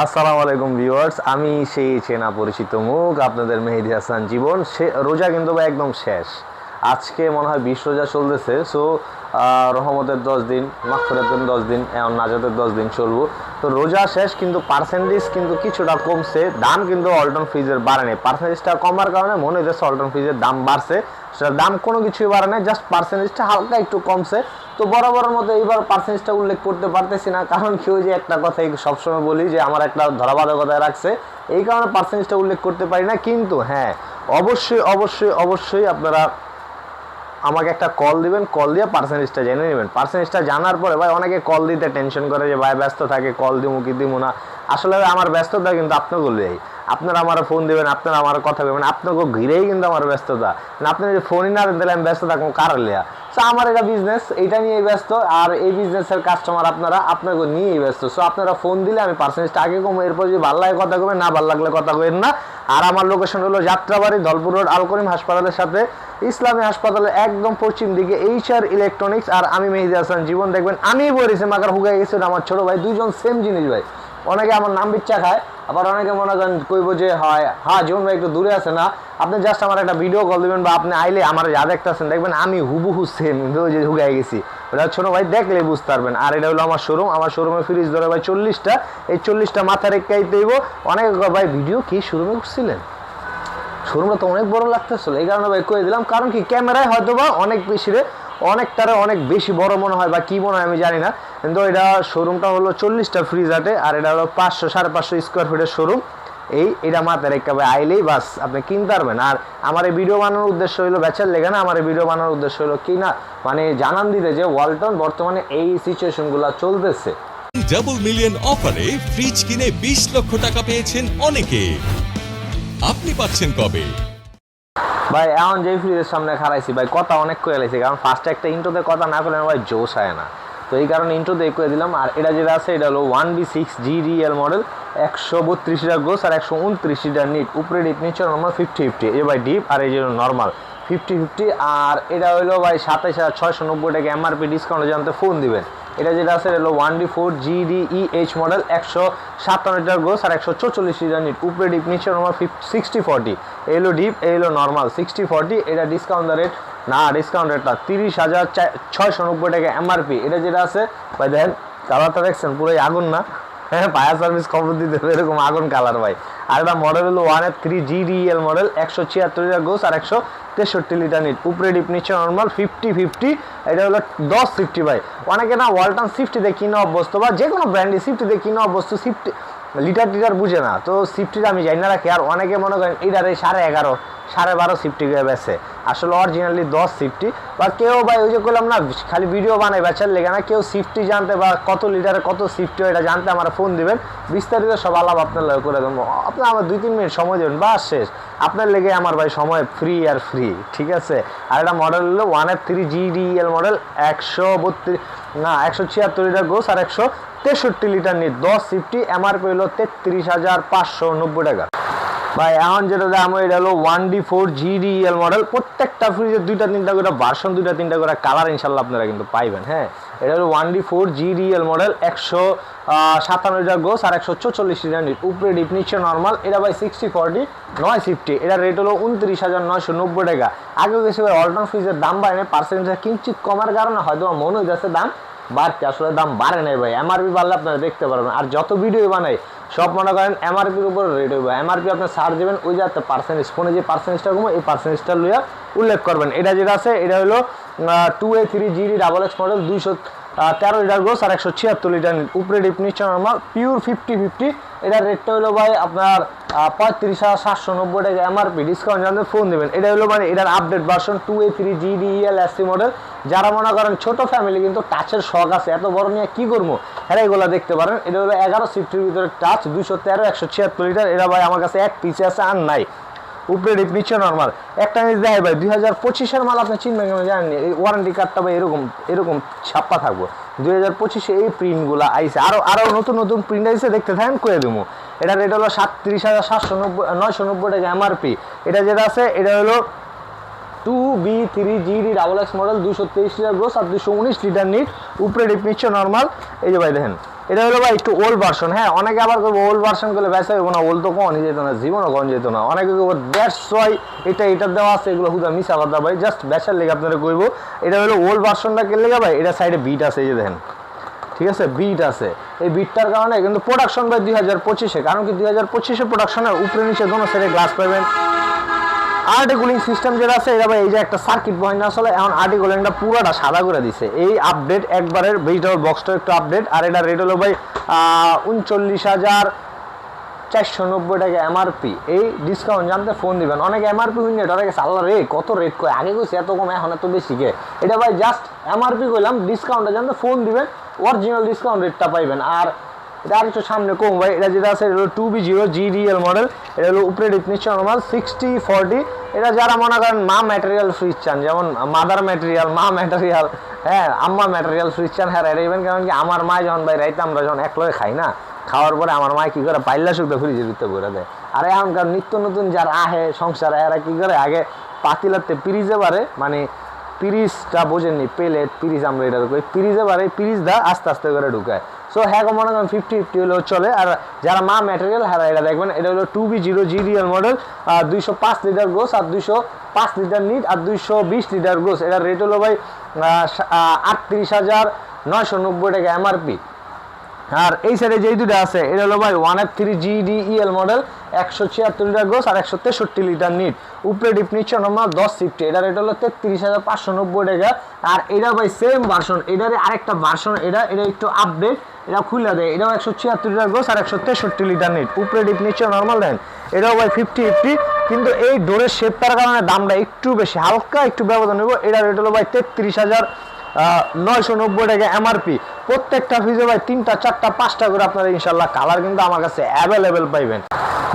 আসসালামু আলাইকুম ভিউয়ার্স, আমি সেই চেনা পরিচিত মুখ, আপনাদের মেহেদি হাসান জীবন। সে রোজা কিন্তু ভাই একদম শেষ। আজকে মনে হয় বিশ রোজা চলতেছে সো রহমতের দশ দিন, মাগফিরাতের দশ দিন এখন নাজাতের দশ দিন চলবো। তো রোজা শেষ, কিন্তু পার্সেন্টেজ কিন্তু কিছুটা কমছে, দাম কিন্তু অল্টন ফ্রিজের বাড়েনি পার্সেন্টেজটা কমার কারণে মনে হচ্ছে অল্টন ফ্রিজের দাম বাড়ছে। সেটার দাম কোনো কিছুই বাড়ে নাই জাস্ট পার্সেন্টেজটা হালকা একটু কমছে। তো বরাবরের মতো এইবার পার্সেন্টেজটা উল্লেখ করতে পারতেছি না, কারণ কি ওই যে একটা কথাই সবসময় বলি যে আমার একটা ধরাবাধকতায় রাখছে। এই কারণে পার্সেন্টেজটা উল্লেখ করতে পারি না, কিন্তু হ্যাঁ অবশ্যই অবশ্যই অবশ্যই আপনারা আমাকে একটা কল দিবেন কল দিয়ে পার্সেন্টেজটা জেনে নেবেন। পার্সেন্টেজটা জানার পরে ভাই অনেকে কল দিতে টেনশন করে যে ভাই ব্যস্ত থাকে কল দিমু কি দিমু না। আসলে আমার ব্যস্ততা কিন্তু আপনাকে বলবেই আপনারা আমার ফোন দিবেন, আপনারা আমার কথা বলবেন, আপনাকে ঘিরেই কিন্তু আমার ব্যস্ততা। আপনি যদি ফোনই না দেন, তাহলে আমি ব্যস্ত থাকব কার লিয়া? সো আমার এটা বিজনেস এটা নিয়েই ব্যস্ত, আর এই বিজনেসের কাস্টমার আপনারা, আপনাকে নিয়েই ব্যস্ত। সো আপনারা ফোন দিলে আমি পার্সেন্টেজটা আগে কমো এরপর যদি ভালো লাগে কথা কবেন না ভালো লাগলে কথা কবেন না। আর আমার লোকেশন হলো যাত্রাবাড়ি, ধলপুর রোড, আলকরিম হাসপাতালের সাথে, ইসলামী হাসপাতালের একদম পশ্চিম দিকে এইচ আর ইলেকট্রনিক্স আর আমি মেহেদি হাসান, জীবন দেখবেন আমি বলেছি, মাকার হুগাই গেছে আমার ছোট ভাই দুজন সেম জিনিস ভাই। অনেকে আমার নাম বিচ্ছা খায়। আবার অনেকে মনে করেন, কইব যে, হয় হ্যাঁ জীবন ভাই একটু দূরে আছে না। আপনি জাস্ট আমার একটা ভিডিও কল দেবেন বা আপনি আইলে আমার যা দেখতেছেন, দেখবেন আমি হুবহু সেম যে হুগাই গেছি। ওটা ছোট ভাই দেখলে বুঝতে পারবেন। আর এটা হলো আমার শোরুম আমার শোরুমে ফ্রিজ ধরে ভাই চল্লিশটা। এই চল্লিশটা মাথা রেখাই দেব অনেক ভাই ভিডিও কি শোরুমে করছিলেন? শোরুমটা তো অনেক বড় লাগতেছিল। এই কারণে ভাই করে দিলাম। কারণ কি, ক্যামেরায় হয়তো বা অনেক বেশি রে অনেকটারে অনেক বেশি বড় মনে হয় বা কি মনে হয় আমি জানি না। কিন্তু এটা শোরুমটা হলো চল্লিশটা ফ্রিজ আটে আর এটা হলো পাঁচশো, সাড়ে পাঁচশো স্কোয়ার ফিটের শোরুম এই, এটা মাথায় রেখে আইলেই বাস, আপনি কিনতে পারবেন। আর আমার এই ভিডিও বানানোর উদ্দেশ্য হলো বেচার লেগে না, আমার এই ভিডিও বানানোর উদ্দেশ্য হলো কি না মানে জানান দিতে যে ওয়ালটন বর্তমানে এই সিচুয়েশনগুলো চলতেছে। ডাবল মিলিয়ন অফারে ফ্রিজ কিনে বিশ লক্ষ টাকা পেয়েছেন অনেকে। আপনি পাচ্ছেন কবে? ভাই, এখন যেই ফ্রিজের সামনে খারাইছি ভাই, কথা অনেক করে লাইছি, কারণ ফার্স্টে একটা ইন্টোতে কথা না করলে ভাই জোশ হয় না। তো এই কারণে ইন্টোতে করে দিলাম, আর এটা যেটা আছে, এটা হলো one B six G RL model একশো বত্রিশ লিটার গোস আর একশো উনত্রিশ লিটার নিট উপরে ডিপ নিচে নর্মাল ফিফটি ফিফটি এই ভাই ডিপ আর এই যে নর্মাল ফিফটি ফিফটি আর এটা হলো ভাই সাতাইশ হাজার ছয়শো নব্বই টাকা এমআরপি ডিসকাউন্টে জানতে ফোন দিবেন। এটা যেটা আছে হলো one D four G D E H model একশো সাতান্ন লিটার গোস আর একশো চৌচল্লিশ লিটার নিট উপরে ডিপ নিচ্ছে নর্মাল সিক্সটি ফর্টি এলো ডিপ এলো নর্মাল সিক্সটি ফর্টি এটা ডিসকাউন্ট রেট না ডিসকাউন্ট রেটটা তিরিশ হাজার ছয়শো নব্বই টাকা এমআরপি এটা যেটা আছে, ভাই দেখেন কালারটা দেখছেন, পুরোই আগুন না। ফায়ার সার্ভিস খবর দিতে হবে, এরকম আগুন কালার ভাই। আর এটা মডেল হলো one F three G DL model একশো ছিয়াত্তর লিটার গোস আর একশো তেষট্টি লিটার নিট উপরে ডিপ নিচে নর্মাল ফিফটি ফিফটি এটা হলো দশ সিফটি ভাই। অনেকে না ওয়ালটন সিফটিতে কিনে অভ্যস্ত বা যে কোনো ব্র্যান্ডে সিফটিতে কিনে অভ্যস্ত সিফটি লিটার টিটার বুঝে না। তো সিফটিটা আমি জানি না রাখি আর অনেকে মনে করেন এটারে সাড়ে এগারো সাড়ে বারো সিফটি করে বেছে আসলে অরিজিনালি দশ সিফটি বা কেউ ভাই ওই যে করলাম না, খালি ভিডিও বানাই বেচার লেগে না, কেউ সিফটি জানতে বা কত লিটারে কত সিফটি এটা জানতে আমার ফোন দিবেন। বিস্তারিত সব আলাপ আপনার লগে করে দেবো। আপনি আমার দুই তিন মিনিট সময় দেবেন, বাস শেষ। আপনার লেগে আমার ভাই সময় ফ্রি আর ফ্রি ঠিক আছে? আর এটা মডেল হলো one F three GDL model একশো বত্রিশ, না, একশো ছিয়াত্তর লিটার গোস আর একশো তেষট্টি লিটার নিট। দশ সিফটি এমআরপি হলো তেত্রিশ হাজার পাঁচশো নব্বই টাকা। ভাই, এখন যেটা দাম এটা হলো one D four GDL model প্রত্যেকটা ফ্রিজের দুইটা তিনটা করে ভার্সন দুইটা তিনটা করে কালার ইনশাল্লাহ আপনারা কিন্তু পাইবেন হ্যাঁ? এটা হলো one D four GDL model একশো সাতান্ন লিটার গোস আর একশো চৌচল্লিশ লিটার উপরে ডিপ নিচে নর্মাল এটা ভাই সিক্সটি ফর্টি নয় ফিফটি এটা রেট হলো উনত্রিশ হাজার নয়শো নব্বই টাকা। আগে গেছে ভাই অল্টন ফ্রিজের দাম বাড়ে পার্সেন্টেজ কিঞ্চিত কমার কারণে হয়তো মনে হয়ে যাচ্ছে দাম বাড়তে আসলে দাম বাড়ে নাই ভাই। এমআরপি বাড়লে আপনারা দেখতে পারবেন। আর যত ভিডিও বানাই, সব মনে করেন এমআরপির উপর রেট হইবে। এমআরপি আপনার সার দেবেন, ওই যে পার্সেন্টেজ ফোনে যে পার্সেন্টেজটা কমো এই পার্সেন্টেজটা লইয়া উল্লেখ করবেন। এটা যেটা আছে, এটা হলো two A three GD double X model দুইশো তেরো লিটার গোস আর একশো ছিয়াত্তর লিটার উপরে ডিপ নিচ্ছে আমার পিওর ফিফটি ফিফটি এটার রেটটা হলো ভাই আপনার পঁয়ত্রিশ হাজার সাতশো নব্বই টাকা এমআরপি ডিসকাউন্ট জানতে ফোন দেবেন। এটা হলো মানে এটার update version two A three GDL SC model যারা মনে করেন ছোট ফ্যামিলি কিন্তু টাচের শখ আছে, এত বড় নিয়ে কী করব? হ্যাঁ এগুলো দেখতে পারেন। এটা হলো এগারো সিফটির ভিতরে টাচ দুশো তেরো, একশো ছিয়াত্তর লিটার এটা ভাই আমার কাছে এক পিসে আছে আর নাই। উপরে ডিপ নিচে নর্মাল একটা জিনিস দেখাই ভাই, দুই হাজার পঁচিশের মাল আপনি চিনবেন কেন জানেন এই ওয়ারেন্টি কার্ডটা ভাই এরকম এরকম ছাপ্পা থাকব। দুই হাজার পঁচিশে এই প্রিন্টগুলো আইসে আরও আরও নতুন নতুন প্রিন্ট আইসে দেখতে থাকেন করে দেবো এটা রেট হলো সাতত্রিশ হাজার সাতশো নব্বই, নয়শো নব্বই টাকা এমআরপি এটা যেটা আছে, এটা হলো two B three GD double X model দুশো তেইশ লিটার গ্রোস আর দুশো উনিশ লিটার নিট উপরে ডিপ নিচ্ছে নর্মাল এই যে ভাই দেখেন এটা হলো ভাই একটু ওল্ড ভার্সন হ্যাঁ? অনেকে আবার করব ওল্ড ভার্সন করলে ব্যবসা হইব না ওল্ড তো কমই যেত না, জীবনও কম যেত না। অনেকে করব দ্যাটস ওয়াই এটা এটা দেওয়া আছে, এগুলো হুদা মিশা কথা ভাই। জাস্ট ব্যাসার লেগে আপনারা করব এটা হলো ওল্ড ভার্সনটা কে লেগে ভাই, এটা সাইডে বিট আছে, এই যে দেখেন। ঠিক আছে? বিট আছে। এই বিটটার কারণে কিন্তু প্রোডাকশন ভাই দুই হাজার পঁচিশে, কারণ কি দুই হাজার পঁচিশে প্রোডাকশনের উপরে নিচে দোনো সাইডে গ্লাস পাবেন। আর্টিকুলিং সিস্টেম যেটা আছে, এটা এই যে একটা সার্কিট বয় না, আসলে এখন আর্টিকুলিংটা পুরোটা সাদা করে দিছে। এই আপডেট একবারের ভেজিটেবল বক্সটা একটু আপডেট আর এটা রেট হলো ভাই উনচল্লিশ হাজার চারশো নব্বই টাকা এমআরপি এই ডিসকাউন্ট জানতে ফোন দিবেন। অনেক এমআরপি হইনি এটা অনেকে আল্লাহ রে, কত রেট কয়? আগে কইছে, এত কম, এখন এত বেশি কে? এটা ভাই জাস্ট এমআরপি কইলাম ডিসকাউন্টটা জানতে ফোন দিবেন অরিজিনাল ডিসকাউন্ট রেটটা পাইবেন। আর এটা আর একটু সামনে কম ভাই, এটা যেটা আছে, এটা হলো two B zero GDL model এটা হলো উপরে ডিফিনিশন নর্মাল সিক্সটি ফর্টি এটা যারা মনে করেন মা ম্যাটেরিয়াল ফ্রিজ চান, যেমন মাদার ম্যাটেরিয়াল মা ম্যাটেরিয়াল হ্যাঁ আম্মা ম্যাটেরিয়াল ফ্রিজ চান হ্যাঁ ইভেন কারণ কি আমার মা যখন ভাই রাইতে আমরা যখন এক লগে খাই না, খাওয়ার পরে আমার মা কি করে পাইলা শুদ্ধ ফ্রিজের ভিতরে করে দেয়। আর এখনকার নিত্য নতুন যারা আহে সংসারে, এরা কি করে আগে পাতিলাতে পিরিজে পারে মানে পিরিজটা বোঝেননি পেলেট পিরিজ আমরা এটা করি পিরিজে পারে পিরিজ দা আস্তে আস্তে করে ঢুকায়। সো হ্যাঁ মনে করেন ফিফটি ফিফটি হলেও চলে। আর যারা মা ম্যাটেরিয়াল হ্যাঁ এটা দেখবেন, এটা হলো two B zero GDL model আর দুইশো পাঁচ লিটার গোস আর দুইশো পাঁচ লিটার নিট আর দুইশো বিশ লিটার গোস এটার রেট হলো ভাই আটত্রিশ হাজার নয়শো নব্বই টাকা এমআরপি আর এই সাইডে যেই দুটো আছে, এটা হলো ভাই one F three GDL model একশো ছিয়াত্তর লিটার গোস আর একশো তেষট্টি লিটার নিট উপরে ডিপ নিচ্ছে নর্মাল দশ সিফটি এটা রেট হলো তেত্রিশ হাজার পাঁচশো নব্বই টাকা। আর এটা ভাই সেম ভার্সন এটারে আরেকটা ভার্সন এটা এটা একটু আপডেট এটা খুলে দেয়। এটাও একশো ছিয়াত্তর লিটার গোস আর একশো তেষট্টি লিটার নিট। উপরে ডিপ নিচ্ছে নর্মাল দেন। এটাও ভাই ফিফটি ফিফটি কিন্তু এই ডোরের শেপটার কারণে দামটা একটু বেশি। হালকা একটু ব্যবধান নেব এটা রেট হলো ভাই তেত্রিশ হাজার নয়শো নব্বই টাকা এমআরপি প্রত্যেকটা ফ্রিজে ভাই তিনটা, চারটা, পাঁচটা করে আপনারা ইনশাল্লাহ কালার কিন্তু আমার কাছে অ্যাভেলেবেল পাইবেন।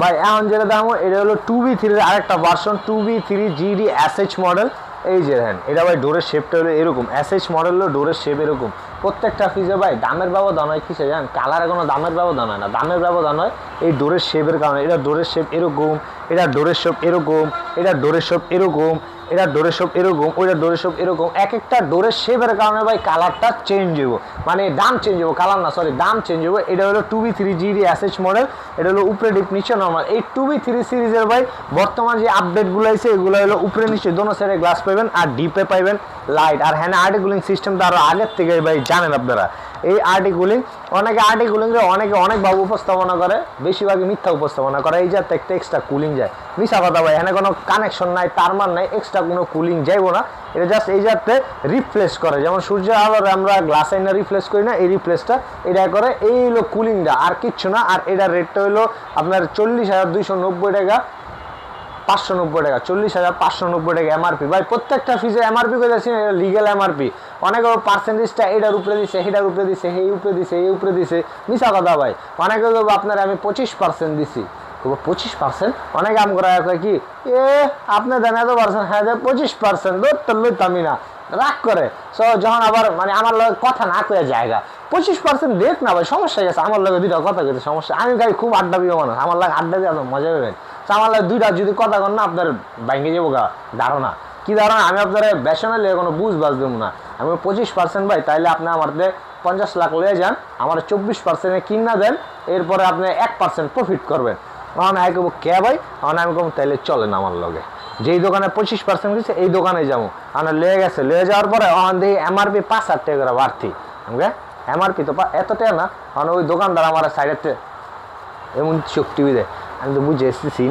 ভাই, এখন যেটা দাম এটা হলো টু বি থ্রির আরেকটা version two B three GD SH model এই যে দেখেন, এটা ভাই ডোরের শেপটা হলো এরকম। এস এইচ মডেল হলো ডোরের শেপ এরকম। প্রত্যেকটা ফ্রিজে ভাই দামের ব্যবধান হয় কিসে জানেন? কালারে কোনো দামের ব্যবধান হয় না। দামের ব্যবধান হয় এই ডোরের শেপের কারণে। এটা ডোরের শেপ এরকম এটা ডোরের শেপ এরকম এটা ডোরের শেপ এরকম এটা ডোরের শেপ এরকম ওইটা ডোরের শেপ এরকম এক একটা ডোরের শেপের কারণে ভাই কালারটা চেঞ্জ হইব। মানে দাম চেঞ্জ হব কালার না সরি দাম চেঞ্জ হব এটা হলো two B three GD SH model এটা হলো উপরে ডিপ নিচে নর্মাল এই টু বি থ্রি সিরিজের ভাই বর্তমান যে আপডেটগুলো আছে এগুলো হলো উপরে নিচে, দোনো সাইডে গ্লাস পাইবেন আর ডিপে পাইবেন লাইট আর হ্যাঁ আর্টিকুলিং সিস্টেমটা আরও আগের থেকে ভাই জানেন আপনারা। এই আর্টিকুলিং অনেকে আর্টিকুলিংরে অনেকে অনেকভাবে উপস্থাপনা করে, বেশিরভাগই মিথ্যা উপস্থাপনা করে। এই যাতে একটা এক্সট্রা কুলিং যায়। মিশা কথা ভাই, এখানে কোনো কানেকশন নাই তারমান নাই এক্সট্রা কোনো কুলিং যাইবো না। এটা জাস্ট এই যাতে রিপ্লেস করে। যেমন সূর্য আলোর আমরা গ্লাস আইনা রিপ্লেস করি না, এই রিপ্লেসটা এটা করে, এই হলো কুলিংটা আর কিচ্ছু না। আর এটার রেটটা হলো আপনার চল্লিশ হাজার দুইশো নব্বই টাকা, পাঁচশো নব্বই টাকা, চল্লিশ হাজার পাঁচশো নব্বই টাকা এমআরপি ভাই, প্রত্যেকটা ফিজে এমআরপি করে যাচ্ছি লিগেল এমআরপি অনেকে পার্সেন্টেজটা এটার উপরে দিছে, সেটার উপরে দিছে, এই উপরে দিছে, এই উপরে দিছে। মিশা কথা ভাই অনেকে বলব আপনার আমি পঁচিশ পার্সেন্ট দিছি। পঁচিশ পার্সেন্ট অনেকে আম করা হয় কি, এ, আপনি দেন এত পার্সেন্ট হ্যাঁ দেয় পঁচিশ পার্সেন্ট দৌড়তে লইতামই না। রাগ করে। সো যখন আবার মানে আমার লগে কথা না কয়ে জায়গা, পঁচিশ পার্সেন্ট দেখ না ভাই, সমস্যা গেছে আমার লগে দুইটা কথা গেছে সমস্যা। আমি গাড়ি খুব আড্ডা প্রিয় মানুষ, আমার লাগে আড্ডা দিয়ে মজা পাবেন তো আমার লাগে দুইটা, যদি কথা কন না, আপনার ব্যাংকে যাব গা, ধারণা। কি ধারণা? আমি আপনার বেসনে লিয়ে কোনো বুঝ বাজ দেবো না। আমি পঁচিশ পার্সেন্ট ভাই, তাইলে আপনি আমার দিয়ে পঞ্চাশ লাখ লয়ে যান, আমার চব্বিশ পার্সেন্টে কিনা দেন, এরপরে আপনি এক পার্সেন্ট প্রফিট করবেন। তখন আমি কব কে ভাই? তখন আমি কম তাইলে চলেন আমার লগে। যেই দোকানে পঁচিশ পার্সেন্ট দিচ্ছে এই দোকানে যাব। আমার লয়ে গেছে লয়ে যাওয়ার পরে ওখান দেখি এমআরপি পাঁচ হাজার টাকা করে বাড়তি। আমাকে এমআরপি তো এত টাকা না কারণ ওই দোকানদার আমার সাইডের এমন শক্তি দেয় আমি তো বুঝে এসেছি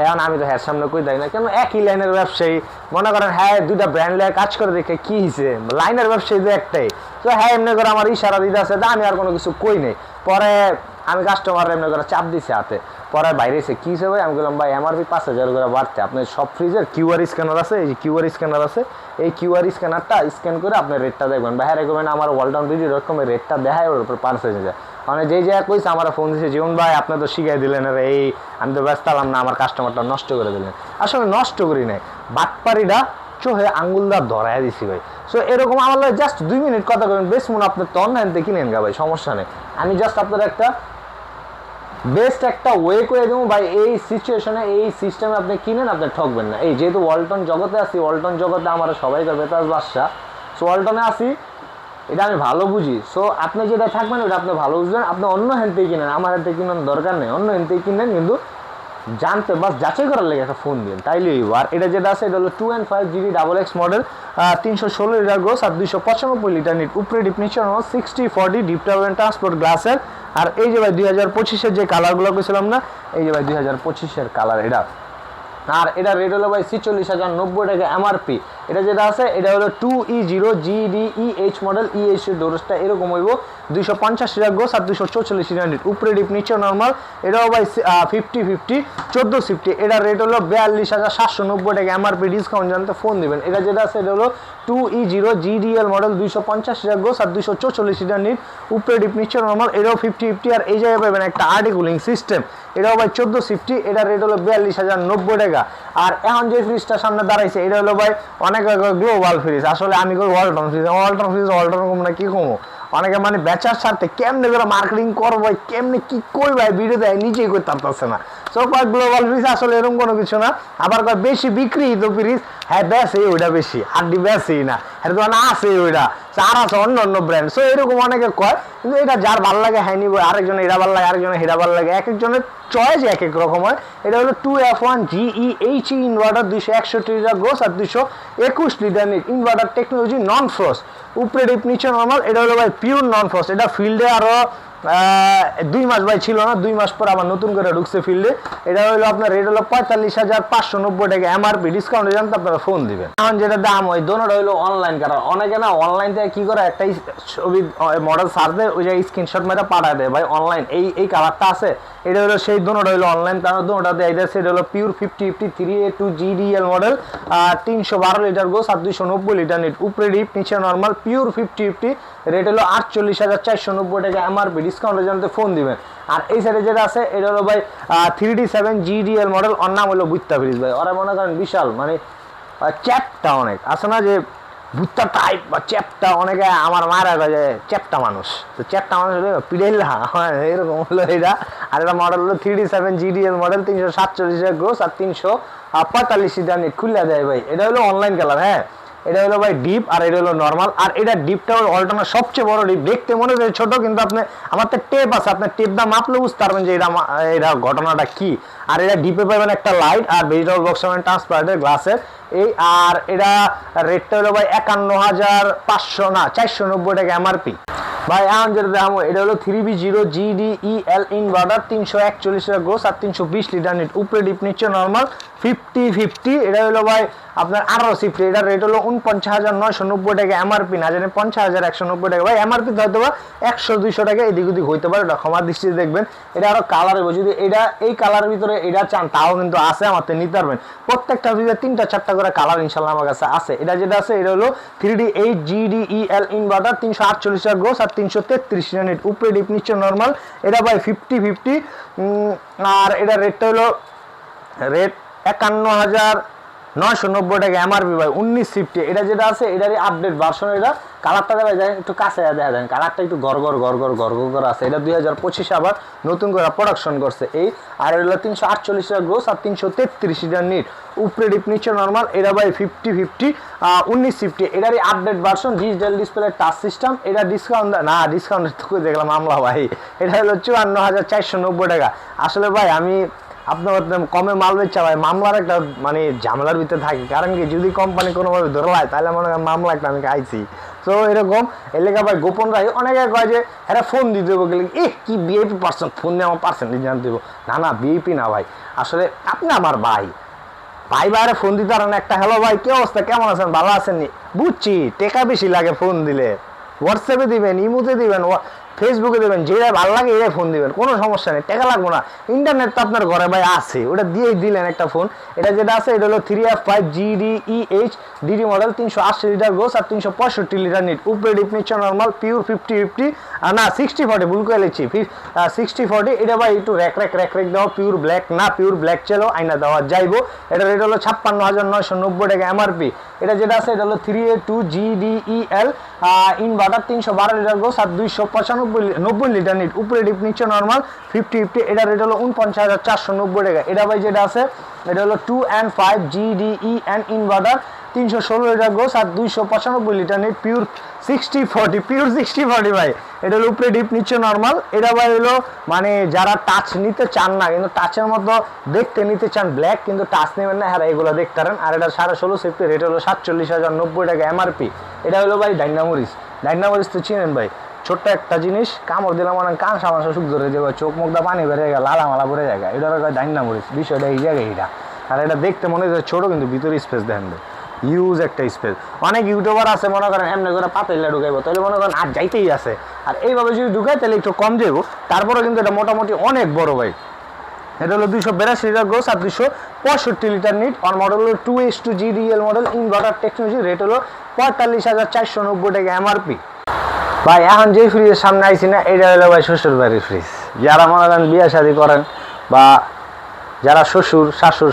এখন আমি তো হ্যাঁ সামনে কই দেয় না, কেন একই লাইনের ব্যবসায়ী? মনে করেন হ্যাঁ দুইটা ব্র্যান্ড লিয়ে কাজ করে দেখে কি হিসে লাইনের ব্যবসায়ী তো একটাই। তো হ্যাঁ এমনি করে আমার ইশারা দিতে আছে আমি আর কোনো কিছু কই নেই। পরে আমি কাস্টমার এমনি করে চাপ দিছি হাতে। পরে বাইরে এসে কী হিসেবে আমি বললাম ভাই এমআরপি পাঁচ হাজার করে বাড়তে আপনার সব ফ্রিজের কিউআর স্ক্যানার আছে, এই যে কিউআর স্ক্যানার আছে, এই কিউআর স্ক্যানারটা স্ক্যান করে আপনার রেটটা দেখবেন। বাইরে রেখবেন আমার ওয়ালডাউন বিডি ডট কমের রেটটা দেখায়, ওর উপর পাঁচ যায়। মানে যেই জায়গায় কইছে, আমার ফোন দিয়েছে জীবন ভাই, আপনি তো শিখাই দিলেন আরে এই আমি তো ব্যস্ত হলাম না, আমার কাস্টমারটা নষ্ট করে দিলেন। আসলে নষ্ট করি নাই, বাটপাড়িটা চোহে আঙ্গুলদা ধরাই দিছি ভাই। সো এরকম আমার লাগে জাস্ট দুই মিনিট কথা বলেন বেশ মনে আপনার তো অনলাইন থেকে কিনেন গা ভাই, সমস্যা নেই। আমি জাস্ট আপনার একটা বেস্ট একটা ওয়ে করে দেবো ভাই, এই সিচুয়েশনে এই সিস্টেমে আপনি কিনেন, আপনি ঠকবেন না। এই যেহেতু ওয়ালটন জগতে আসি ওয়ালটন জগতে আমার সবাই করবে তার বাসা সো ওয়ালটনে আসি এটা আমি ভালো বুঝি। সো আপনি যেটা থাকবেন, ওটা আপনি ভালো বুঝবেন। আপনি অন্য হ্যান্ড কিনেন, আমার হাতে কিনেন দরকার নেই। অন্য হ্যান্ড কিনেন, কিন্তু জানতে বাস যাচাই করার লেগে একটা ফোন দিন। তাইলে আর এটা যেটা আছে, এটা হলো two and five GB double X model তিনশো ষোলো লিটার গ্রোস আর দুইশো পঁচানব্বই লিটার নিট উপরে ডিপ নিচে sixty forty deep travel transport গ্লাসের আর এই যে ভাই দুই হাজার পঁচিশের যে কালারগুলো করেছিলাম না, এই যে ভাই দুই হাজার পঁচিশের কালার এটা। আর এটা রেট হলো ভাই ছিচল্লিশ হাজার নব্বই টাকা এমআরপি এটা যেটা আছে, এটা হলো two E zero GD E H model E H ডোরসটা এরকম হইব। দুইশো পঞ্চাশ টাকা গোস আর দুইশো চৌচল্লিশ টাকা উপরে ডিপ নিচে নর্মাল এটাও ভাই ফিফটি ফিফটি চোদ্দ ফিফটি এটা রেট হলো বিয়াল্লিশ হাজার সাতশো নব্বই টাকা। এমআরপি ডিসকাউন্ট জানতে ফোন দিবেন। এটা যেটা আছে, এটা হলো two E zero GDL model দুইশো পঞ্চাশ টাকা গোস আর দুইশো চৌচল্লিশ টাকা নিট উপরে ডিপ নিচে নর্মাল এটাও ফিফটি ফিফটি আর এই জায়গায় পাবেন একটা আর্টি কুলিং সিস্টেম এটাও ভাই চোদ্দ ফিফটি এটার রেট হলো বিয়াল্লিশ হাজার নব্বই টাকা। আর এখন যে ফ্রিজটার সামনে দাঁড়াইছে, এটা হলো ভাই অনেক গ্লোবাল ফ্রিজ। আসলে আমি কই Walton fridge. Walton fridge Walton কম না, কি কমো? অনেকে মানে বেচার স্বার্থে কেমনে করে মার্কেটিং করব, কেমনে কি করবে ভিডিও দেয়, নিজেই করতে পারতেছে না। সো কয় গ্লোবাল ফ্রিজ আসলে এরকম কোনো কিছু না। আবার কয়, বেশি বিক্রি তো ফ্রিজ? হ্যাঁ বেশি, ওইটা বেশি। হাড্ডি বেশি না। হ্যাঁ তো আছে ওইটা। আর আছে অন্য অন্য ব্র্যান্ড সো এরকম অনেকে কয়, কিন্তু এটা যার ভালো লাগে হ্যাঁ নিব। আরেকজন এটা ভালো লাগে, আরেকজনের হেরা ভালো লাগে। এক একজনের চয়েস এক এক রকম হয় এটা হলো two F one GE H E inverter দুইশো একষট্টি লিটার গ্রোস আর দুইশো একুশ litre inverter technology non frost উপরে ডিপ নিচে নর্মাল এটা হলো ভাই পিওর নন ফ্রোস এটা ফিল্ডে আরও দুই মাস ভাই ছিল না, দুই মাস পর আবার নতুন করে ঢুকছে ফিল্ডে এটা হলো আপনার রেট হলো পঁয়তাল্লিশ হাজার পাঁচশো নব্বই টাকা এমআরপি ডিসকাউন্ট জানতে আপনারা ফোন দিবেন। এখন যেটা দাম হয়, দোনোটা হলো অনলাইন কারণ অনেকে না অনলাইন থেকে কি করে একটা ছবি মডেল সার্চ দেয়, ওই জায়গায় স্ক্রিনশট মেরে পাঠায় দেয়। ভাই অনলাইন এই এই কালারটা আছে, এটা হলো সেই দোনোটা হলো অনলাইন তার দোনোটা দেয় এটা সেটা হলো pure fifty fifty three A two GDL model আর তিনশো বারো লিটার গোস আর দুইশো নব্বই লিটার নিট উপরে ডিপ নিচে normal pure fifty fifty rate হলো আটচল্লিশ হাজার চারশো নব্বই টাকা এমআরপি ডিসকাউন্টের জন্য ফোন দিবেন। আর এই সাইডে যেটা আছে, এটা হলো ভাই three D seven GDL model ওর নাম হলো বুত্তা ফ্রিজ ভাই। ওরা মনে করেন বিশাল মানে চ্যাপটা অনেক। আছে না যে ভুত্তা টাইপ বা চ্যাপটা অনেকে আমার মারা গেছে চ্যাপটা মানুষ। তো চ্যাপটা মানুষ হলে পিড়েলা এরকম হলো এটা। আর এটা মডেল হলো থ্রি সেভেন জিডিএল মডেল তিনশো সাতচল্লিশ গ্রোস আর তিনশো পঁয়তাল্লিশ দামে খুলে দেয় ভাই। এটা হলো অনলাইন কালার হ্যাঁ? এটা হলো ভাই ডিপ আর এটা হলো নর্মাল আর এটা ডিপটা হলো অল্টারনার সবচেয়ে বড় ডিপ দেখতে মনে হয় ছোট, কিন্তু আপনি, আমার তো টেপ আছে আপনার টেপ দা মাপলে বুঝতে পারবেন যে এটা এটা ঘটনাটা কি। আর এটা ডিপে পাবেন একটা লাইট আর ভেজিটেবল বক্স পাবেন ট্রান্সপারেন্টের গ্লাসের এই আর এটা রেটটা হলো ভাই একান্ন হাজার পাঁচশো না, চারশো নব্বই টাকা এমআরপি ভাই, এখন যেটা দেখাবো, এটা হলো three B zero GD E L inverter তিনশো একচল্লিশ গ্রোস আর তিনশো বিশ লিটার নিট উপরে ডিপ নিচ্ছে নর্মাল ফিফটি ফিফটি, এটা হলো ভাই আপনার আঠারো সিফটি এটার রেট হলো উনপঞ্চাশ হাজার নয়শো নব্বই টাকা এমআরপি না জানি পঞ্চাশ হাজার একশো নব্বই টাকা। ভাই এমআরপি হয়তো বা একশো দুইশো টাকা এদিক ওদিক হইতে পারে, এটা ক্ষমার দৃষ্টিতে দেখবেন। এটা আরও কালার হবে যদি এটা, এই কালারের ভিতরে এটা চান, তাও কিন্তু আছে, আমার তো নিতে পারবেন। প্রত্যেকটা ভিতরে তিনটা চারটা করে কালার ইনশাল্লাহ আমার কাছে আছে। এটা যেটা আছে, এটা হলো three D eight GD E L inverter তিনশো আটচল্লিশ টাকা গ্রোস আর তিনশো তেত্রিশ ইউনিট উপরে ডিপ নিচ্ছে নর্মাল এটা ভাই ফিফটি ফিফটি আর এটা রেটটা হলো রেট একান্ন হাজার নয়শো নব্বই টাকা এমআরপি ভাই, উনিশ ফিফটি এটা যেটা আছে, এটারই আপডেট ভার্সন এটা। কালারটা দেখা যায় একটু কাছে দেখা যায় কালারটা একটু গড় গড় গড় করে আছে। এটা দুই হাজার পঁচিশে আবার নতুন করে প্রোডাকশন করছে এই। আর এটা তিনশো আটচল্লিশ টাকা গ্রোস আর তিনশো তেত্রিশ টাকা নিট উপরে ডিপ নিচে নর্মাল এটা ভাই ফিফটি ফিফটি উনিশ ফিফটি এটারই update version digital display touch system এটা ডিসকাউন্ট না ডিসকাউন্ট দেখলাম মামলা ভাই। এটা হলো চুয়ান্ন হাজার চারশো নব্বই টাকা। আসলে ভাই, আমি আপনার কমে মাল বেচা ভাই মামলার একটা মানে ঝামেলার ভিতরে থাকে। কারণ কি, যদি কোম্পানি কোনোভাবে ধরলায় তাহলে মনে হয় মামলা একটা আমি খাইছি। তো এরকম এলাকা ভাই গোপন রায়, অনেকে কয় যে হ্যাঁ ফোন দিতে দেবো। গেলে এ কি বিএপি পার্সেন্ট ফোন দিয়ে আমার পার্সেন্টেজ জানতে দেবো? না না বিএপি না ভাই। আসলে আপনি আমার ভাই। ভাই বাইরে ফোন দিতে পারেন একটা, হ্যালো ভাই, কি অবস্থা? কেমন আছেন? ভালো আছেন বুঝছি, টেকা বেশি লাগে ফোন দিলে। হোয়াটসঅ্যাপে দিবেন ইমুতে দিবেন ফেসবুকে দেবেন যেটা ভালো লাগে এটাই ফোন দিবেন, কোনো সমস্যা নেই, টাকা লাগবে না। ইন্টারনেট তো আপনার ঘরে ভাই আছে, ওটা দিয়েই দিলেন একটা ফোন এটা যেটা আছে, এটা হলো three F five GD E H DD model তিনশো আশি লিটার গোস আর তিনশো পঁয়ষট্টি লিটার নিট উপরে ডিপ নিচ্ছে নর্মাল পিওর ফিফটি ফিফটি আর না সিক্সটি ফর্টি ভুল করে লিখছি। সিক্সটি ফর্টি এটা ভাই একটু র্যাক র্যাক র্যাক র্যাক দেওয়া পিওর ব্ল্যাক না পিওর ব্ল্যাক চেলো আইনা দেওয়া যাইবো। এটা রেট হলো ছাপ্পান্ন হাজার নয়শো নব্বই টাকা এমআরপি এটা যেটা আছে, এটা হলো three A two GDEL inverter তিনশো বারো লিটার গোস আর দুইশো পঁচানব্বই নব্বই লিটার নিট। উপরে ডিপ নিচ্ছে নর্মাল ফিফটি ফিফটি এটা রেট হলো উনপঞ্চাশ হাজার চারশো নব্বই টাকা। এটা ভাই যেটা আছে, এটা হলো two and five GDE and inverter তিনশো ষোলো লিটার গোস আর দুইশো পঁচানব্বই litre net. Pure sixty forty pure sixty forty ভাই। এটা হলো উপরে ডিপ নিচ্ছে নর্মাল এটা ভাই হলো মানে যারা টাচ নিতে চান না, কিন্তু টাচের মতো দেখতে নিতে চান ব্ল্যাক কিন্তু টাচ নেবেন না হ্যাঁ এগুলো দেখতে পারেন। আর এটা সাড়ে ষোলো সেফটি রেট হলো সাতচল্লিশ হাজার নব্বই টাকা এমআরপি এটা হলো ভাই ডাইনামোরিস। ডাইনামোরিস তো চিনেন ভাই। ছোট্ট একটা জিনিস, কামড় দিলাম মানে কান সামাশা সুখ ধরে দেবো চোখ মুখ দা পানি বেড়ে গেল লালা মালা পড়ে যায় এটা হলো ডাইনামোরিস বিষয়টা এই জায়গায় এটা আর এটা দেখতে মনে হচ্ছে ছোটো, কিন্তু ভিতরে স্পেস দেখেন ইউজ একটা স্পেস অনেক ইউটিউবার আছে, মনে করেন, এমনি করে পাতাইলে ঢুকাইবো, তাহলে মনে করেন আর যাইতেই আছে। আর এইভাবে যদি ঢুকাই, তাহলে একটু কম যাব তারপরে কিন্তু এটা মোটামুটি অনেক বড় ভাই। এটা হলো দুইশো বিরাশি লিটার গ্রোস আর দুইশো পঁয়ষট্টি লিটার নিট। আর মডেল হলো two S two GDL model inverter technology rate হলো পঁয়তাল্লিশ হাজার চারশো নব্বই টাকা এমআরপি ভাই, এখন যে ফ্রিজের সামনে আইছি না, এটা হলো ভাই শ্বশুর বাড়ির ফ্রিজ যারা মনে করেন বিয়ে শাদি করেন বা যারা শ্বশুর, শাশুর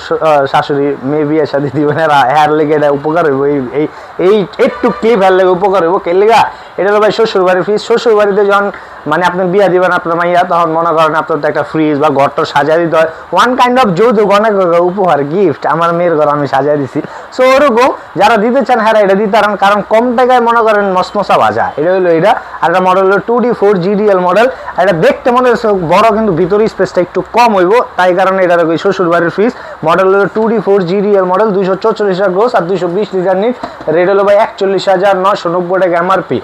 শাশুড়ি মেয়ে বিয়ে শাদি দিবেন এরা হ্যার লেগে এটা উপকার হইব। এই এই এই, একটু ক্লিপ হ্যার লেগে উপকার হইব? কে লেগা? এটা হলো ভাই শ্বশুর বাড়ির ফ্রিজ শ্বশুর বাড়িতে যখন মানে আপনি বিয়া দিবেন আপনার মাইয়া, তখন মনে করেন আপনার তো একটা ফ্রিজ বা ঘরটা সাজিয়ে দিতে হয়। ওয়ান কাইন্ড অফ যৌতুক, অনেক উপহার গিফট আমার মেয়ের ঘর আমি সাজিয়ে দিছি। সো ওরকম যারা দিতে চান হ্যাঁ এটা দিতে পারেন, কারণ কম টাকায় মনে করেন মসমসা ভাজা এটা হলো এটা, আর একটা মডেল হলো two D four GDL model এটা দেখতে মনে হচ্ছে বড়, কিন্তু ভিতরে স্পেসটা একটু কম হইব, তাই কারণে এটা ওই শ্বশুর বাড়ির ফ্রিজ মডেল হলো two D four GDL model দুইশো চৌচল্লিশ হাজার গ্রোস আর দুইশো বিশ লিটার নিট। রেট হলো ভাই একচল্লিশ হাজার নশো নব্বই টাকা এমআরপি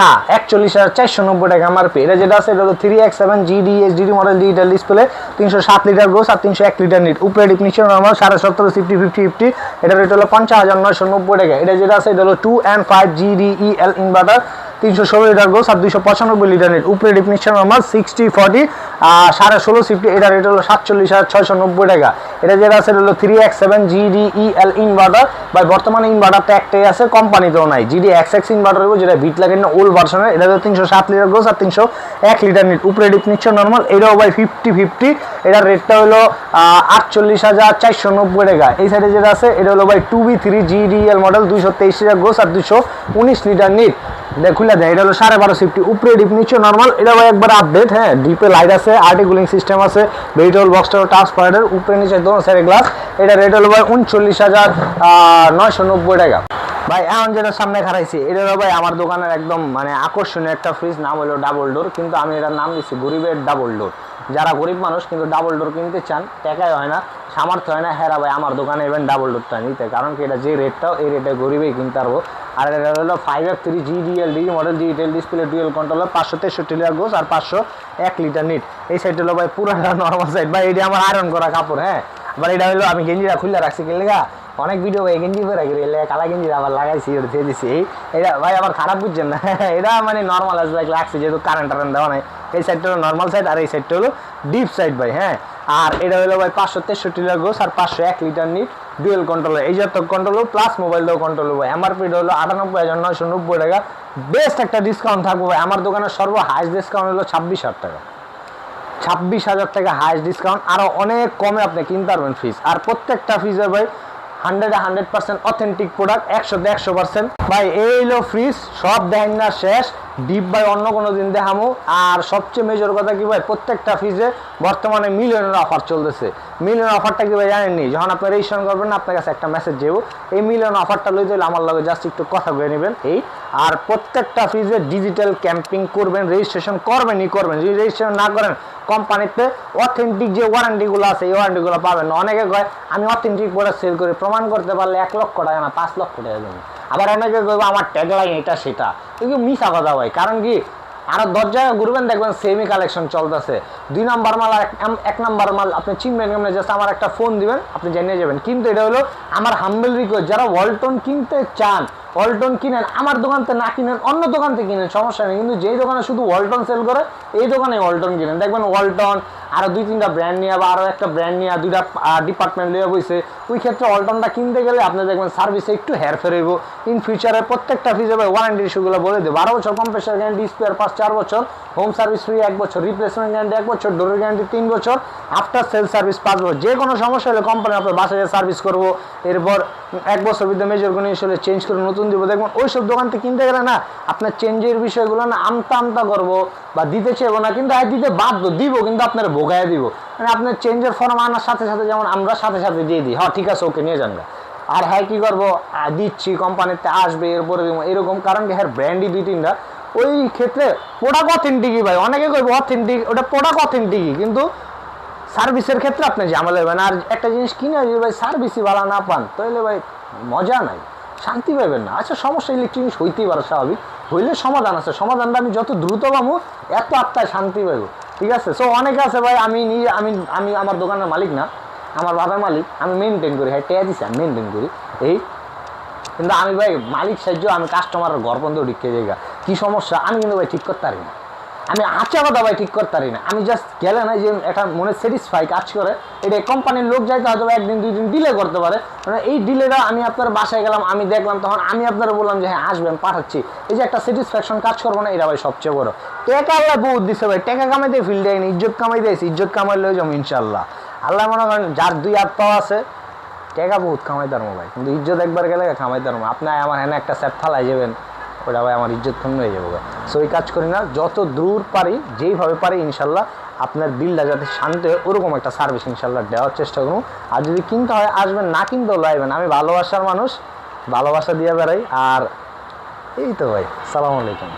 না, একচল্লিশ হাজার চারশো নব্বই টাকা এমআরপি এটা যেটা আছে, এটা হলো three X seven GD HD model digital display তিনশো সাত লিটার গ্রোস আর তিনশো এক লিটার নিট উপরে ডিপনিশন নর্মাল সাড়ে সতেরো ফিফটি ফিফটি ফিফটি এটা রেট হলো পঞ্চাশ হাজার নয়শো নব্বই টাকা। এটা যেটা আছে, এটা হলো two and five GD E L inverter তিনশো ষোলো লিটার গোস আর দুশো পঁচানব্বই লিটার নিট উপরে ডিপনিশন নর্মাল সিক্সটি ফর্টি সাড়ে ষোলো ফিফটি এটা রেট হলো সাতচল্লিশ হাজার ছয়শো নব্বই টাকা। এটা যেটা আছে, এটা হলো three X seven GD E L inverter বা বর্তমানে ইনভার্টারটা একটাই আছে, কোম্পানিতেও নাই। জিডি এক্স এক্স ইনভার্টার যেটা বিট লাগে না ওল্ড ভার্সনের এটা হলো তিনশো সাত লিটার গোস আর তিনশো এক লিটার নিট উপরে ডিপনিশন নর্মাল এটাও ভাই ফিফটি ফিফটি এটার রেটটা হলো আটচল্লিশ হাজার চারশো নব্বই টাকা। এই সাইডে যেটা আছে, এটা হলো ভাই two B three GDL model দুইশো তেইশ লিটার গোস আর দুশো উনিশ লিটার নিট দেখ, খুলে দেয় এটা হলো সাড়ে বারো সিফটি উপরে ডিপ নিচে নর্মাল এটা একবার আপডেট হ্যাঁ ডিপে লাইট আছে আর্টিকুলিং সিস্টেম আছে ভেজিটেবল বক্সটা ট্রান্সপারেন্টের উপরে নিচে দোনো সাইডে গ্লাস এটা রেট হলো ভাই উনচল্লিশ হাজার নয়শো নব্বই টাকা। ভাই, এখন যেটা সামনে খারাইছি এটা হলো ভাই আমার দোকানের একদম মানে আকর্ষণীয় একটা ফ্রিজ নাম হলো ডাবল ডোর কিন্তু আমি এটার নাম দিচ্ছি গরিবের ডাবল ডোর যারা গরিব মানুষ কিন্তু ডাবল ডোর কিনতে চান, টাকাই হয় না, সামর্থ্য হয় না। হ্যাঁ ভাই, আমার দোকানে এবেন ডাবল ডোরটা নিতে। কারণ কি, এটা যে রেটটাও এই রেটে গরিবেই কিনতে পারব। আর এটা হলো five F three GDL D model digital display dual controller পাঁচশো তেষট্টি লিটার গোস আর পাঁচশো এক লিটার নিট এই সাইড হলো ভাই পুরোটা নর্মাল সাইড ভাই, এটা আমার আয়রন করা কাপড় হ্যাঁ? আবার এটা হলো আমি গেঞ্জিটা খুলে রাখছি কিনলে গা অনেক ভিডিও ভাই গেঞ্জি পরে এলে কালা গেঞ্জি আবার লাগাইছি ওটা দিয়ে দিছি। এটা ভাই আবার খারাপ বুঝছেন না? এটা মানে নর্মাল আছে লাগছে, যেহেতু কারেন্ট টারেন্ট দেওয়া নাই। এই সাইডটা হলো নর্মাল সাইড আর এই সাইডটা হলো ডিপ সাইড ভাই হ্যাঁ? আর এটা হলো ভাই পাঁচশো তেষট্টি লিটার গোস আর পাঁচশো এক লিটার নিট ডুয়েল কন্ট্রোলার এই যত কন্ট্রোল প্লাস মোবাইল দিয়েও কন্ট্রোল হবে এমআরপি হলো আটানব্বই হাজার নয়শো নব্বই টাকা। বেস্ট একটা ডিসকাউন্ট থাকবে ভাই। আমার দোকানের সর্ব হাইস্ট ডিসকাউন্ট হলো ছাব্বিশ হাজার টাকা। ছাব্বিশ হাজার টাকা হাইস্ট ডিসকাউন্ট আরও অনেক কমে আপনি কিনতে পারবেন ফ্রিজ আর প্রত্যেকটা ফ্রিজের ভাই hundred hundred percent authentic product একশোতে একশো পার্সেন্ট ভাই এই হলো ফ্রিজ সব দেখেন না শেষ। ডিপ ভাই অন্য কোনো দিন দেখামো। আর সবচেয়ে মেজর কথা কি ভাই, প্রত্যেকটা ফিজে বর্তমানে মিলিয়নের অফার চলতেছে। মিলিয়ন অফারটা কি ভাই জানেননি? যখন আপনি রেজিস্ট্রেশন করবেন, আপনার কাছে একটা মেসেজ যাব এই মিলিয়ন অফারটা লই হলে আমার লগে জাস্ট একটু কথা বলে নেবেন। এই, আর প্রত্যেকটা ফিজে ডিজিটাল ক্যাম্পিং করবেন রেজিস্ট্রেশন করবেনই করবেন। যদি রেজিস্ট্রেশন না করেন কোম্পানিতে অথেন্টিক যে ওয়ারেন্টিগুলো আছে, এই ওয়ারেন্টিগুলো পাবেন অনেকে কয়, আমি অথেন্টিক প্রোডাক্ট সেল করে প্রমাণ করতে পারলে এক লক্ষ টাকা না, পাঁচ লক্ষ টাকা দেবেন আবার অনেকে কইব, আমার ট্যাগলাইন এটা সেটা। এগুলো মিশা কথা ভাই? কারণ কি? আরও দশ জায়গায় ঘুরবেন, দেখবেন সেমি কালেকশন চলতেছে। দুই নাম্বার মাল আর এক- নাম্বার মাল আপনি চিনবেন কেমন? জাস্ট আমার একটা ফোন দিবেন, আপনি জেনে যাবেন। কিন্তু এটা হলো আমার হাম্বেল রিকোয়েস্ট যারা ওয়ালটন কিনতে চান ওয়ালটন কিনেন, আমার দোকান থেকে না কিনেন, অন্য দোকান থেকে কিনেন, সমস্যা নেই। কিন্তু যেই দোকানে শুধু ওয়ালটন সেল করে, এই দোকানে ওয়ালটন কিনেন। দেখবেন ওয়ালটন আরও দুই তিনটা ব্র্যান্ড নিয়ে বা আরও একটা ব্র্যান্ড নিয়ে দুইটা ডিপার্টমেন্ট নিয়ে বইছে, ওই ক্ষেত্রে ওয়ালটনটা কিনতে গেলে আপনি দেখবেন সার্ভিসে একটু হেয়ার ফেরইব ইন ফিউচারে প্রত্যেকটা ফিজ হবে ওয়ারেন্টি ইস্যুগুলো বলে দেবে। বারো বছর কম্প্রেসার গ্যারান্টি স্পেয়ার পাঁচ চার বছর হোম সার্ভিস ফ্রি এক বছর রিপ্লেসমেন্ট গ্যারান্টি এক বছর ডোরের গ্যারান্টি তিন বছর আফটার সেল সার্ভিস পাঁচ বছর। যে কোনো সমস্যা হলে কোম্পানি আপনার বাসায় সার্ভিস করব। এরপর এক বছর ভিতরে মেজর কোনো ইস্যু হলে চেঞ্জ করে নতুন দিব। দেখবেন ওই সব দোকান থেকে কিনতে গেলে না, আপনার চেঞ্জের বিষয়গুলো না আমতা আমতা করব বা দিতে চাইব না, কিন্তু দিতে বাধ্য, দিব কিন্তু আপনার ভোগায় দিব। মানে আপনার চেঞ্জের ফর্ম আনার সাথে সাথে যেমন আমরা সাথে সাথে দিয়ে দিই হ্যাঁ ঠিক আছে, ওকে, নিয়ে যান আর হ্যাঁ কী করব? দিচ্ছি কোম্পানিতে আসবে, এরপরে দিব। এরকম, কারণ কি হ্যাঁ ব্র্যান্ডই দুই, তিনটা। ওই ক্ষেত্রে প্রোডাক্ট অথেন্টিকই ভাই, অনেকে কইবো অথেন্টিক ওটা প্রোডাক্ট অথেন্টিকই কিন্তু সার্ভিসের ক্ষেত্রে আপনি ঝামেলা হবেন আর একটা জিনিস কিনে যদি ভাই সার্ভিসই ভালো না পান তাহলে ভাই মজা নাই, শান্তি পাবেন না। আচ্ছা সমস্যা ইলেকট্রিক জিনিস হইতেই পারে স্বাভাবিক। হইলে সমাধান আছে, সমাধানটা আমি যত দ্রুত পাবো এত আত্মায় শান্তি পাবো ঠিক আছে? সো অনেকে আছে ভাই, আমি নিজে আমি আমি আমার দোকানের মালিক না, আমার বাবার মালিক, আমি মেনটেন করি হ্যাঁ টেয়া দিছি, আমি মেনটেন করি। এই, কিন্তু আমি ভাই, মালিক সাহায্য, আমি কাস্টমারের ঘর বন্ধ ঢিকে জায়গা কী সমস্যা? আমি কিন্তু ভাই ঠিক করতে পারি না। আমি আচ্ছা কথা ভাই ঠিক করতে পারি না। আমি জাস্ট গেলে না যে একটা মনে স্যাটিসফাই কাজ করে, এটা কোম্পানির লোক যাইতে হয়তো একদিন, দুই দিন ডিলে করতে পারে। মানে এই ডিলেটা আমি আপনার বাসায় গেলাম, আমি দেখলাম, তখন আমি আপনারা বললাম যে হ্যাঁ আসবেন, পাঠাচ্ছি। এই যে একটা স্যাটিসফ্যাকশন কাজ করব না, এটা ভাই সবচেয়ে বড়। টেকা আল্লাহ বহুত দিছে ভাই, টেকা কামাইতে ফিল দেয়নি ইজ্জত কামাই দিয়েছি ইজ্জত কামাই লয়ে যাব ইনশাল্লাহ আল্লাহ মনে করেন, যার দুই হাত পাওয়া আছে, টাকা বহুত কামাই তার ভাই। কিন্তু ইজ্জত একবার গেলে কামাই তার আপনি আমার হ্যাঁ একটা স্যাপ ফালাই যাবেন। ওটা ভাই আমার ইজ্জত ক্ষুণ্ণ হয়ে যাব সো ওই কাজ করি না, যত দূর পারি, যেইভাবে পারি, ইনশাল্লাহ আপনার বিলটা যাতে শান্ত হয় ওরকম একটা সার্ভিস ইনশাল্লাহ দেওয়ার চেষ্টা করুন আর যদি কিনতে হয়, আসবেন, না কিনতেও লাইবেন আমি ভালোবাসার মানুষ, ভালোবাসা দিয়ে বেড়াই। আর এই তো ভাই, সালাম আলাইকুম।